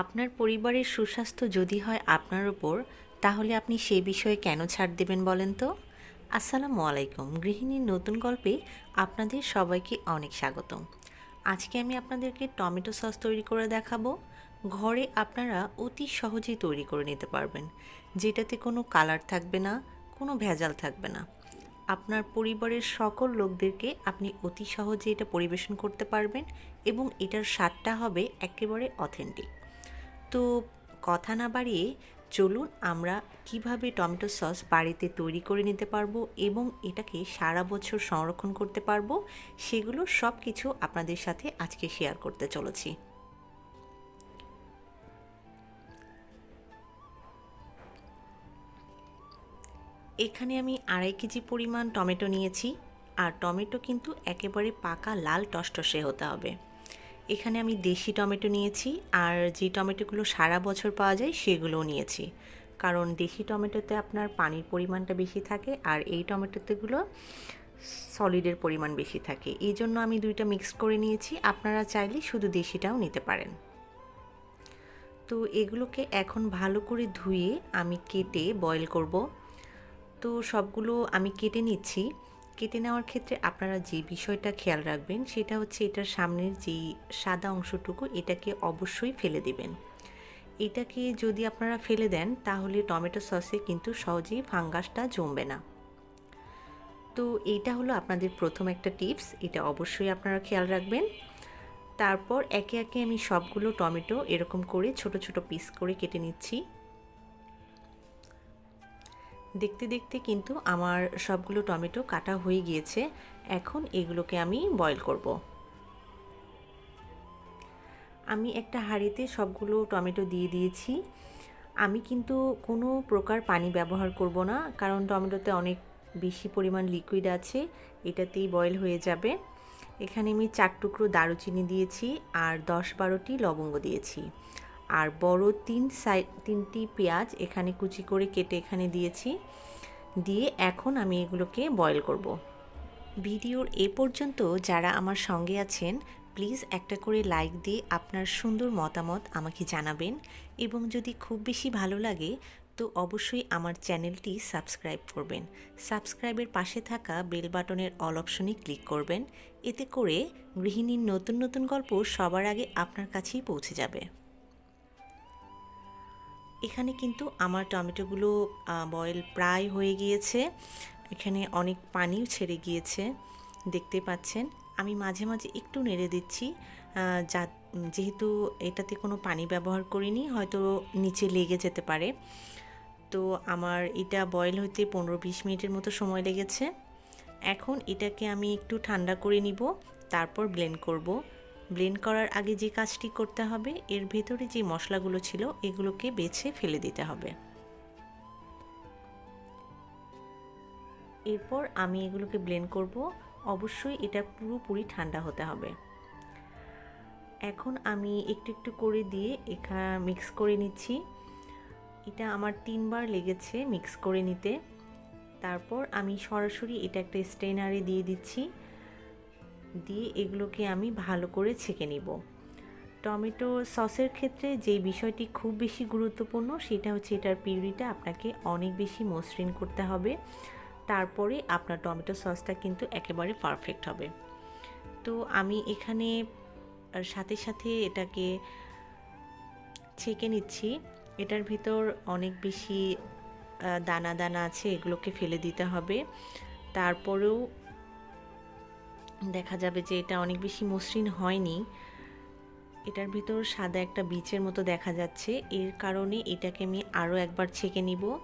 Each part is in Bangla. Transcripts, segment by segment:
আপনার পরিবারের সুস্বাস্থ্য যদি হয় আপনার ওপর তাহলে আপনি সে বিষয়ে কেন ছাড় দেবেন বলেন তো? আসসালামু আলাইকুম। গৃহিণীর নতুন গল্পে আপনাদের সবাইকে অনেক স্বাগতম। আজকে আমি আপনাদেরকে টমেটো সস তৈরি করে দেখাবো। ঘরে আপনারা অতি সহজেই তৈরি করে নিতে পারবেন। যেটাতে কোনো কালার থাকবে না, কোনো ভেজাল থাকবে না। আপনার পরিবারের সকল লোকদেরকে আপনি অতি সহজে এটা পরিবেশন করতে পারবেন এবং এটার স্বাদটা হবে একেবারে অথেন্টিক। তো কথা না বাড়িয়ে চলুন আমরা কীভাবে টমেটো সস বাড়িতে তৈরি করে নিতে পারব এবং এটাকে সারা বছর সংরক্ষণ করতে পারব, সেগুলো সব কিছু আপনাদের সাথে আজকে শেয়ার করতে চলেছি। এখানে আমি আড়াই কেজি পরিমাণ টমেটো নিয়েছি, আর টমেটো কিন্তু একেবারে পাকা লাল টসটসে হতে হবে। এখানে আমি দেশি টমেটো নিয়েছি আর যে টমেটোগুলো সারা বছর পাওয়া যায় সেগুলোও নিয়েছি। কারণ দেশি টমেটোতে আপনার পানির পরিমাণটা বেশি থাকে আর এই টমেটোতেগুলো সলিডের পরিমাণ বেশি থাকে। এই জন্য আমি দুইটা মিক্স করে নিয়েছি। আপনারা চাইলে শুধু দেশিটাও নিতে পারেন। তো এগুলোকে এখন ভালো করে ধুয়ে আমি কেটে বয়েল করব। তো সবগুলো আমি কেটে নিচ্ছি। কেটে নেওয়ার ক্ষেত্রে আপনারা যে বিষয়টা খেয়াল রাখবেন সেটা হচ্ছে এটার সামনের যে সাদা অংশটুকু এটাকে অবশ্যই ফেলে দিবেন। এটাকে যদি আপনারা ফেলে দেন তাহলে টমেটো সসে কিন্তু সহজেই ফাঙ্গাসটা জমবে না। তো এইটা হলো আপনাদের প্রথম একটা টিপস, এটা অবশ্যই আপনারা খেয়াল রাখবেন। তারপর একে একে আমি সবগুলো টমেটো এরকম করে ছোট ছোট পিস করে কেটে নিচ্ছি। দেখতে দেখতে কিন্তু আমার সবগুলো টমেটো কাটা হয়ে গিয়েছে। এখন এগুলোকে আমি বয়েল করব। আমি একটা হাঁড়িতে সবগুলো টমেটো দিয়ে দিয়েছি। আমি কিন্তু কোনো প্রকার পানি ব্যবহার করব না, কারণ টমেটোতে অনেক বেশি পরিমাণ লিকুইড আছে, এটাতেই বয়ল হয়ে যাবে। এখানে আমি চার টুকরো দারুচিনি দিয়েছি আর দশ বারোটি লবঙ্গ দিয়েছি। আর বড় তিন সাইড তিনটি পেঁয়াজ এখানে কুচি করে কেটে এখানে দিয়েছি। দিয়ে এখন আমি এগুলোকে বয়েল করব। ভিডিওর এ পর্যন্ত যারা আমার সঙ্গে আছেন প্লিজ একটা করে লাইক দিয়ে আপনার সুন্দর মতামত আমাকে জানাবেন। এবং যদি খুব বেশি ভালো লাগে, তো অবশ্যই আমার চ্যানেলটি সাবস্ক্রাইব করবেন। সাবস্ক্রাইবের পাশে থাকা বেল বাটনের অল অপশনে ক্লিক করবেন। এতে করে গৃহিণীর নতুন নতুন গল্প সবার আগে আপনার কাছেই পৌঁছে যাবে। এখানে কিন্তু আমার টমেটোগুলো বয়েল প্রায় হয়ে গিয়েছে। এখানে অনেক পানিও ছেড়ে গিয়েছে, দেখতে পাচ্ছেন। আমি মাঝে মাঝে একটু নেড়ে দিচ্ছি যা, যেহেতু এটাতে কোনো পানি ব্যবহার করিনি, হয়তো নিচে লেগে যেতে পারে। তো আমার এটা বয়েল হইতে পনেরো বিশ মিনিটের মতো সময় লেগেছে। এখন এটাকে আমি একটু ঠান্ডা করে নিব, তারপর ব্লেন্ড করব। ব্লেন্ড করার আগে যে কাজটি করতে হবে, এর ভেতরে যে মশলাগুলো ছিল, এগুলোকে বেছে ফেলে দিতে হবে। এরপর আমি এগুলোকে ব্লেন্ড করব। অবশ্যই এটা পুরোপুরি ঠান্ডা হতে হবে। এখন আমি একটু একটু করে দিয়ে এখানে মিক্স করে নিচ্ছি। এটা আমার তিনবার লেগেছে মিক্স করে নিতে। তারপর আমি সরাসরি এটা একটা স্ট্রেনারে দিয়ে দিচ্ছি। দিয়ে এগুলোকে আমি ভালো করে ছেঁকে নিব। টমেটো সসের ক্ষেত্রে যে বিষয়টি খুব বেশি গুরুত্বপূর্ণ, সেটা হচ্ছে এটার পিউরিটা আপনাকে অনেক বেশি মসৃণ করতে হবে। তারপরে আপনার টমেটো সসটা কিন্তু একেবারে পারফেক্ট হবে। তো আমি এখানে সাথে সাথে এটাকে ছেঁকে নিচ্ছি। এটার ভিতর অনেক বেশি দানা দানা আছে, এগুলোকে ফেলে দিতে হবে। তারপরেও দেখা যাবে যে এটা অনেক বেশি মসৃণ হয়নি। এটার ভিতর সাদা একটা বিচের মতো দেখা যাচ্ছে। এর কারণে এটাকে আমি আরও একবার ছেঁকে নিব।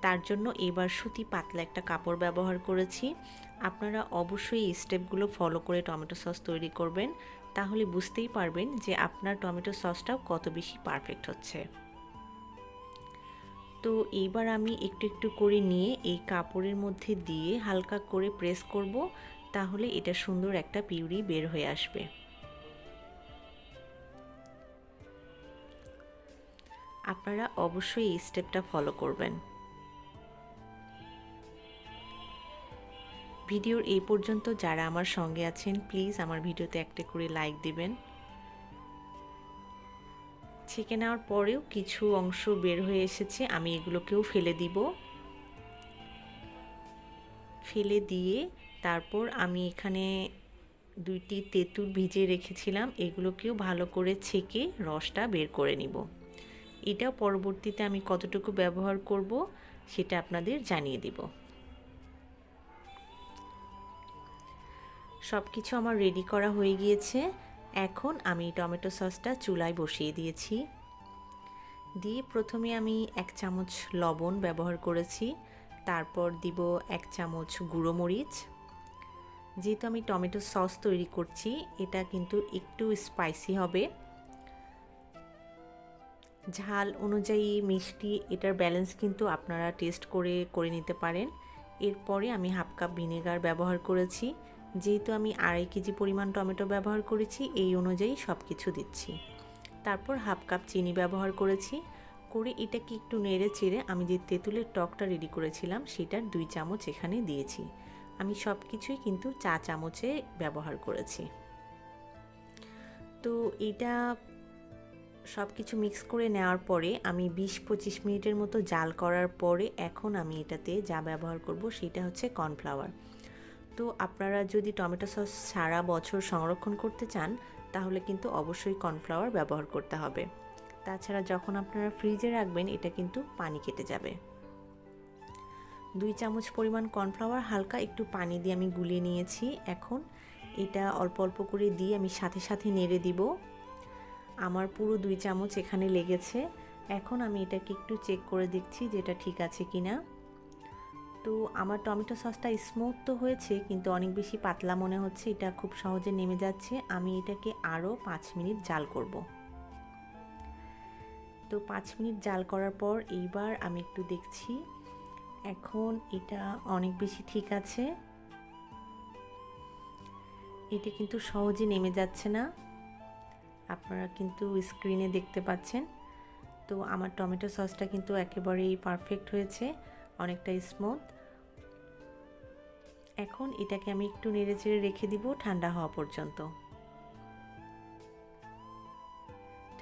তার জন্য এবার সুতি পাতলা একটা কাপড় ব্যবহার করেছি। আপনারা অবশ্যই এই স্টেপগুলো ফলো করে টমেটো সস তৈরি করবেন। তাহলে বুঝতেই পারবেন যে আপনার টমেটো সসটাও কত বেশি পারফেক্ট হচ্ছে। তো এইবার আমি একটু একটু করে নিয়ে এই কাপড়ের মধ্যে দিয়ে হালকা করে প্রেস করব। তাহলে এটা সুন্দর একটা পিউরি বের হয়ে আসবে। আপনারা অবশ্যই এই স্টেপটা ফলো করবেন। ভিডিওর এই পর্যন্ত যারা আমার সঙ্গে আছেন, প্লিজ আমার ভিডিওতে একটা করে লাইক দিবেন। ছেঁকে নেওয়ার পরেও কিছু অংশ বের হয়ে এসেছে, আমি এগুলোকেও ফেলে দিব। ফেলে দিয়ে তারপর আমি এখানে দুইটি তেঁতুল ভিজিয়ে রেখেছিলাম। এগুলোকেও ভালো করে ছেঁকে রসটা বের করে নিব। এটা পরবর্তীতে আমি কতটুকু ব্যবহার করব সেটা আপনাদের জানিয়ে দিব। সব কিছু আমার রেডি করা হয়ে গিয়েছে। এখন আমি টমেটো সসটা চুলায় বসিয়ে দিয়েছি। দিয়ে প্রথমে আমি এক চামচ লবণ ব্যবহার করেছি। তারপর দিব এক চামচ গুঁড়ো মরিচ। যেহেতু আমি টমেটো সস তৈরি করছি, এটা কিন্তু একটু স্পাইসি হবে। ঝাল অনুযায়ী মিষ্টি, এটার ব্যালেন্স কিন্তু আপনারা টেস্ট করে করে নিতে পারেন। এরপরে আমি হাফ কাপ ভিনেগার ব্যবহার করেছি। যেহেতু আমি আড়াই কেজি পরিমাণ টমেটো ব্যবহার করেছি, এই অনুযায়ী সব কিছু দিচ্ছি। তারপর হাফ কাপ চিনি ব্যবহার করেছি। করে এটাকে একটু নেড়ে চেড়ে আমি যে তেঁতুলের টকটা রেডি করেছিলাম, সেটার দুই চামচ এখানে দিয়েছি। আমি সব কিছুই কিন্তু চা চামচে ব্যবহার করেছি। তো এটা সব কিছু মিক্স করে নেওয়ার পরে আমি বিশ পঁচিশ মিনিটের মতো জাল করার পরে এখন আমি এটাতে যা ব্যবহার করব সেটা হচ্ছে কর্নফ্লাওয়ার। তো আপনারা যদি টমেটো সস সারা বছর সংরক্ষণ করতে চান, তাহলে কিন্তু অবশ্যই কর্নফ্লাওয়ার ব্যবহার করতে হবে। তাছাড়া যখন আপনারা ফ্রিজে রাখবেন, এটা কিন্তু পানি কেটে যাবে। দুই চামচ পরিমাণ কর্নফ্লাওয়ার, হালকা একটু পানি দিয়ে আমি গুলিয়ে নিয়েছি। এখন এটা অল্প অল্প করে দিয়ে আমি সাথে সাথে নেড়ে দিব। আমার পুরো দুই চামচ এখানে লেগেছে। এখন আমি এটাকে একটু চেক করে দেখছি যে এটা ঠিক আছে কি না তো আমার টমেটো সসটা স্মুথ তো হয়েছে, কিন্তু অনেক বেশি পাতলা মনে হচ্ছে, এটা খুব সহজে নেমে যাচ্ছে। আমি এটাকে আরও পাঁচ মিনিট জাল করব। তো পাঁচ মিনিট জাল করার পর এইবার আমি একটু দেখছি এখন এটা অনেক বেশি ঠিক আছে। এটা কিন্তু সহজে নেমে যাচ্ছে না। আপনারা কিন্তু স্ক্রিনে দেখতে পাচ্ছেন। তো আমার টমেটো সসটা কিন্তু একেবারেই পারফেক্ট হয়েছে, অনেকটা স্মুথ এখন এটাকে আমি একটু নেড়ে চেড়ে রেখে দিব ঠান্ডা হওয়া পর্যন্ত।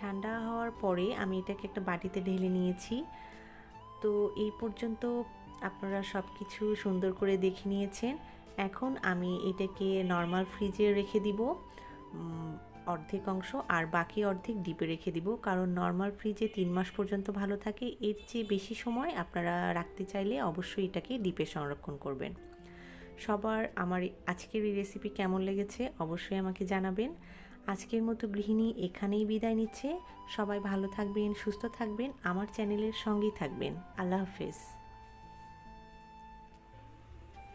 ঠান্ডা হওয়ার পরে আমি এটাকে একটা বাটিতে ঢেলে নিয়েছি। তো এই পর্যন্ত আপনারা সব কিছু সুন্দর করে দেখে নিয়েছেন। এখন আমি এটাকে নর্মাল ফ্রিজে রেখে দিব। অর্ধেক অংশ আর বাকি অর্ধেক ডিপে রেখে দিব। কারণ নর্মাল ফ্রিজে তিন মাস পর্যন্ত ভালো থাকে। এর চেয়ে বেশি সময় আপনারা রাখতে চাইলে অবশ্যই এটাকে ডিপে সংরক্ষণ করবেন। সবার আমার আজকের এই রেসিপি কেমন লেগেছে অবশ্যই আমাকে জানাবেন। আজকের মতো গৃহিণী এখানেই বিদায় নিচ্ছে। সবাই ভালো থাকবেন, সুস্থ থাকবেন। আমার চ্যানেলের সঙ্গেই থাকবেন। আল্লাহ হাফেজ।